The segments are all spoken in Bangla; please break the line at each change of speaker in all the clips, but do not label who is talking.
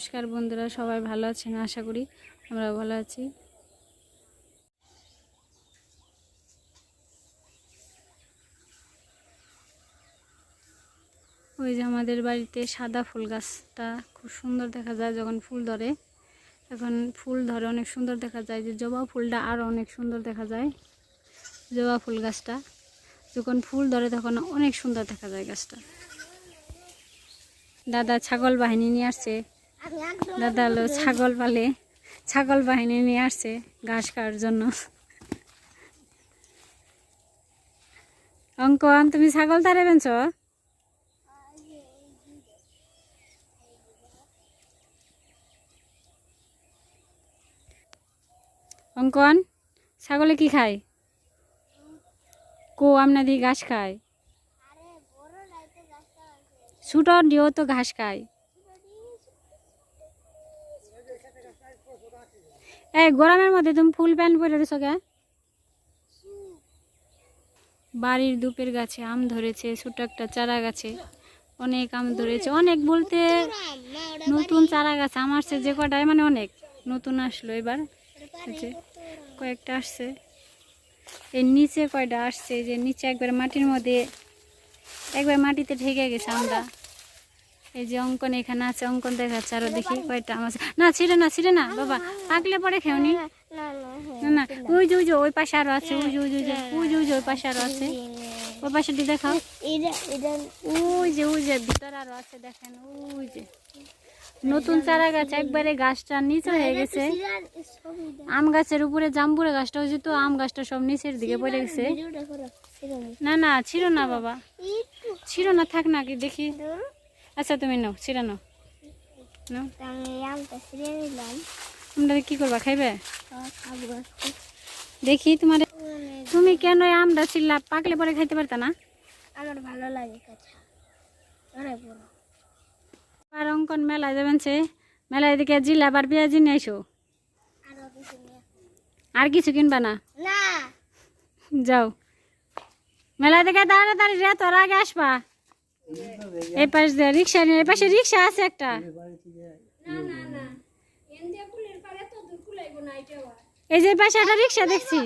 নমস্কার বন্ধুরা, সবাই ভালো আছেন? আশা করি আমরা ভালো আছি। ওই যে আমাদের বাড়িতে সাদা ফুল গাছটা খুব সুন্দর দেখা যায় যখন ফুল ধরে। এখন ফুল ধরে অনেক সুন্দর দেখা যায়, যে জবা ফুলটা আরও অনেক সুন্দর দেখা যায়। জবা ফুল গাছটা, যখন ফুল ধরে তখন অনেক সুন্দর দেখা যায় গাছটা। দাদা ছাগল বাহিনী নিয়ে আসছে। দাদা ছাগল পালে, ছাগল বাহিনী নিয়ে আসছে ঘাস খাওয়ার জন্য। অঙ্কন, তুমি ছাগল তারে বেঞ্চ অঙ্কন, ছাগলে কি খায়? কো আমনা দিয়ে ঘাস খায়। ছুটো দিও তো ঘাস খায়। এই গরমের মধ্যে তুমি ফুল প্যান্ট পরে রেছো কে? বাড়ির দুপের গাছে আম ধরেছে ছোট একটা চারা গাছে, অনেক আম ধরেছে, অনেক বলতে নতুন চারা গাছ, আম আসছে যে কটায় মানে অনেক নতুন আসলো এবার কয়েকটা আসছে। এর নিচে কয়টা আসছে যে নিচে একবার মাটির মধ্যে, একবার মাটিতে ঢেকে গেছে আমরা এই যে অঙ্কন এখানে আছে অঙ্কন দেখাচ্ছে আরও দেখি কয়টা আম আছে। না ছিঁড়ে না ছিঁড়ে না বাবা পাকলে পরে খেওনি। না না ওই যে ওই যে ওই পাশে আরও আছে ওই যে ওই যে ওই যে ওই যে ওই পাশে আরও আছে। ওই পাশে দিয়ে দেখাও। ওই যে ওই যে ভিতরে আরও আছে দেখেন ওই যে। নতুন চারা গাছ একবারে গাছটা নিচে হয়ে গেছে। আম গাছের উপরে জাম্বুরে গাছটা হয়েছে তো আম গাছটা সব নিচের দিকে পড়ে গেছে। না। না ছিল না বাবা। ছিল না থাক না কি দেখি। আচ্ছা তুমি নাও ছিঁড়া নাও। নাও। তোমরা কি করবা খাইবে? দেখি তোমার। তুমি কেন এই আমটা ছিল্লা পাকলে পরে খাইতে পারতা না?
আমার ভালো লাগে
আর অঙ্কন মেলায় যাবেন সে। মেলায় দিকে জিলা আবার পেঁয়াজি নিয়ে এসো
আরও কিছু
কিনবা না? যাও। মেলায় দিকে তাড়াতাড়ি রে তোর আগে আসবা। এই পাশে দিয়ে রিক্সা নিয়ে এই পাশে রিক্সা আছে একটা। এই যে পাশে একটা রিক্সা দেখছি।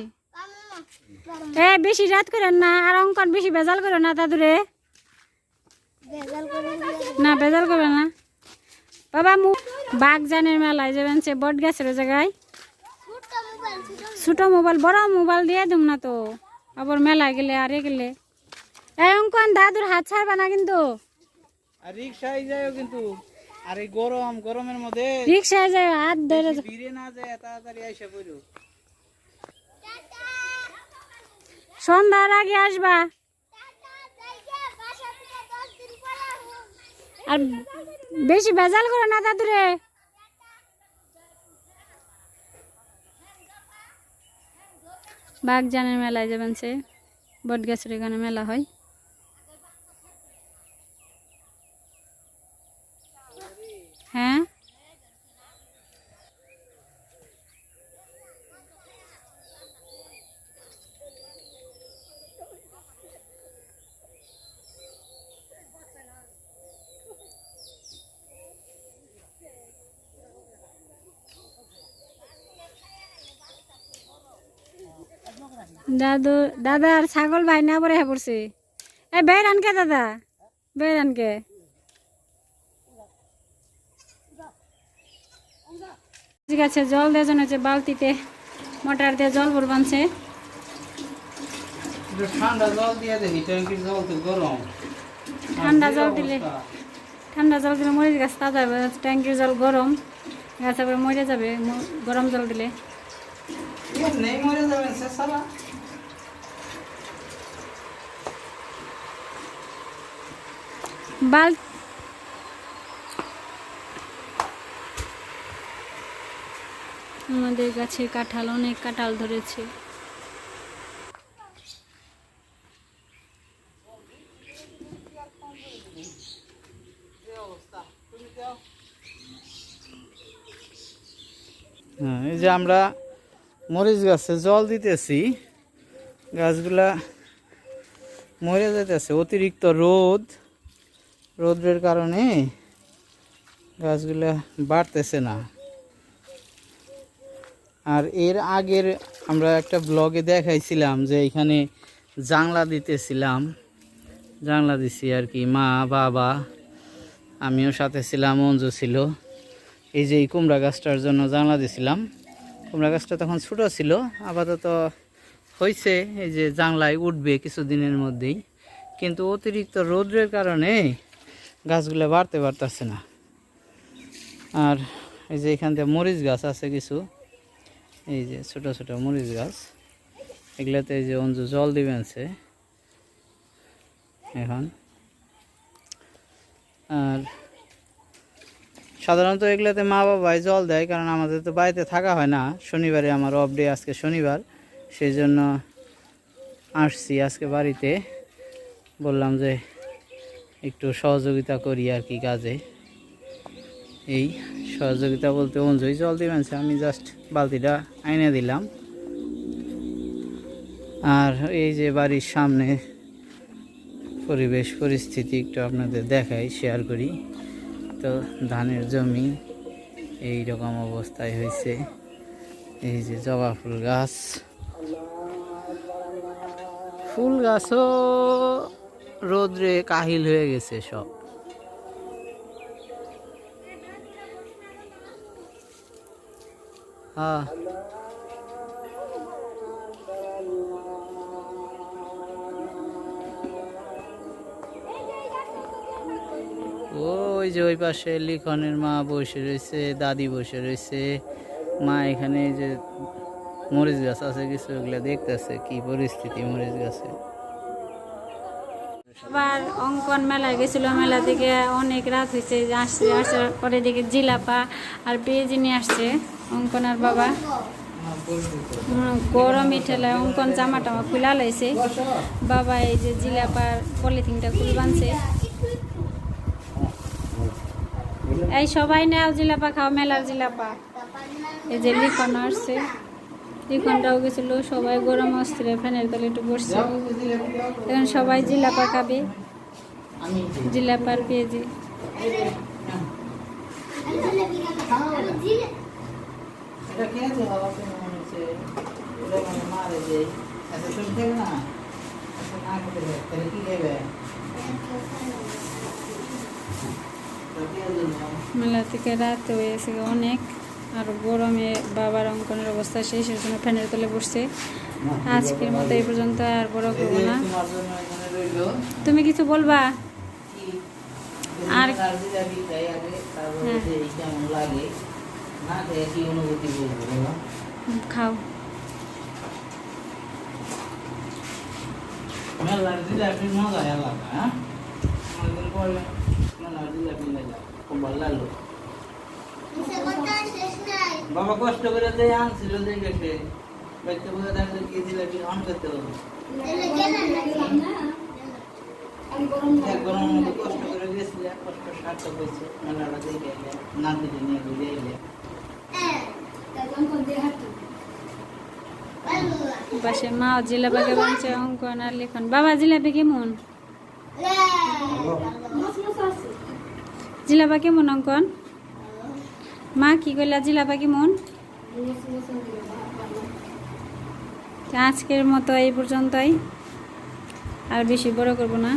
এ বেশি রাত করেন না আর অঙ্কন বেশি বেজাল করো না দাদুরে না। বেজাল করবে না। বাবা মু বাগজানের মেলায় যাবেন সে বট গাছের জায়গায়। ছোট মোবাইল বড় মোবাইল দিয়ে দিম না তো। আবার মেলা গেলে আর এ গেলে। অঙ্কন দাদুর হাত ছাড়বা না কিন্তু।
আর রিক্সায় যায়ও কিন্তু। আর এই গরম গরমের মধ্যে
রিক্সায় যায় হাত ধরে
ভিড়ে না যায় তাড়াতাড়ি আইসা পড়ো।
সন্ধ্যার আগে আসবা। আর বেশি বেজাল করো না দাদুরে। বাগজানের মেলায় যাবেন সে বটগাছের এখানে মেলা হ্যাঁ। দাদু দাদা আর ছাগল ভাই না পরে হ্যাঁ পড়ছে। এ বের আনকে দাদা। বের আনকে। ঠিক আছে জল দেওয়ার জন্য হচ্ছে বালতিতে মোটর দিয়ে জল ভর বানছে।
ঠান্ডা জল দিয়ে দেখি ট্যাঙ্কির জল তো গরম।
ঠান্ডা জল দিলে। ঠান্ডা জল দিলে মরিচ গাছ তাজা হবে ট্যাঙ্কির জল গরম। গাছ আবার মরে যাবে গরম জল দিলে।
নেই মরে যাবেন সে সারা।
বাল আমাদের গাছে কাঁঠাল অনেক কাঁঠাল ধরেছে।
হ্যাঁ, এই যে আমরা মরিচ গাছে জল দিতেছি গাছগুলা মরে যেতেছে অতিরিক্ত রোদ রোদের কারণে গাছগুলো বাড়তেছে না। আর এর আগের আমরা একটা ব্লগে দেখাইছিলাম যে এখানে জাংলা দিতেছিলাম। জাংলা দিছি আর কি, মা, বাবা, আমিও সাথে ছিলাম অঞ্জু ছিল। এই যে এই কুমড়া গাছটার জন্য জানলা দিছিলাম। কুমড়া গাছটা তখন ছোটো ছিল, আপাতত হয়েছে এই যে জানলায় উঠবে কিছুদিনের মধ্যেই। কিন্তু অতিরিক্ত রৌদ্রের কারণে গাছগুলো বাড়তে পারতেছে না। আর এই যে এখান থেকে মরিচ গাছ আছে কিছু, এই যে ছোট ছোট মরিচ গাছ, এগুলাতে এই যে অঞ্জু জল দিবেন সে এখন। আর সাধারণত এগুলোতে মা বাবাই জল দেয়, কারণ আমাদের তো বাড়িতে থাকা হয় না। শনিবারে আমার অফ ডে আজকে শনিবার, সেই জন্য আসছি আজকে বাড়িতে। বললাম যে একটু সহযোগিতা করি আর কি কাজে। এই সহযোগিতা বলতে অঞ্জয় জল দিবেন আমি জাস্ট বালতিটা আইনে দিলাম। আর এই যে বাড়ির সামনে পরিবেশ পরিস্থিতি একটু আপনাদের দেখাই শেয়ার করি। তো ধানের জমি এই রকম অবস্থায় হয়েছে। এই যে জবা ফুল গাছ। ফুল গাছও রোদ্রে কাহিল হয়ে গেছে সব। ওই যে ওই পাশে লিখনের মা বসে রয়েছে, দাদি বসে রয়েছে, মা এখানে যে মরিচ গাছ আছে, কিছু ওগুলো দেখতেছে, কি পরিস্থিতি মরিচ গাছে।
আবার অঙ্কন মেলায় গেছিল মেলা থেকে অনেক রাত হয়েছে আসছে আসার পরে দেখে জিলাপা আর পেঁয়াজি নিয়ে আসছে অঙ্কন আর বাবা। হুম, গরমই ঠেলায় অঙ্কন জামা টামা খুলা লাইছে বাবা এই যে জিলাপার পলিথিনটা খুলে বানছে। এই সবাই নেও জিলাপা খাও মেলার জিলাপা। এই যে লিখন আসছে। লিখনটাও গেছিল, সবাই গরম অস্ত্রে ফ্যানের তলে একটু বসছে। এখন সবাই জিলাপা খাবে। জিলাপার
জন্য
মেলা থেকে রাত হয়েছে অনেক। আর গরমে বাবার অঙ্কনের অবস্থা শেষের জন্য ফ্যানের তলে বসছে। আজকের মতো এই পর্যন্ত আর বড় করব না। তুমি কিছু বলবা? আর- হ্যাঁ।
লাগে বাবা কষ্ট করে যে আনছিল যে গেছে ব্যক্তি বলে থাকলে কি জিলাপি অন করতে হবে? একবার মতো কষ্ট করে গেছিলে কষ্ট সার্থক হয়েছে। মেলাটা দেখে এলে নাতিকে নিয়ে ঘুরে এলে।
পাশে মা জিলাপাকে বলছে অঙ্কন আর লিখন। বাবা জিলাপি কেমন? জিলাপা কেমন অঙ্কন? মা, কি করলা জিলাপা কেমন মন? আজকের মতো এই পর্যন্তই। আর বেশি বড় করব না।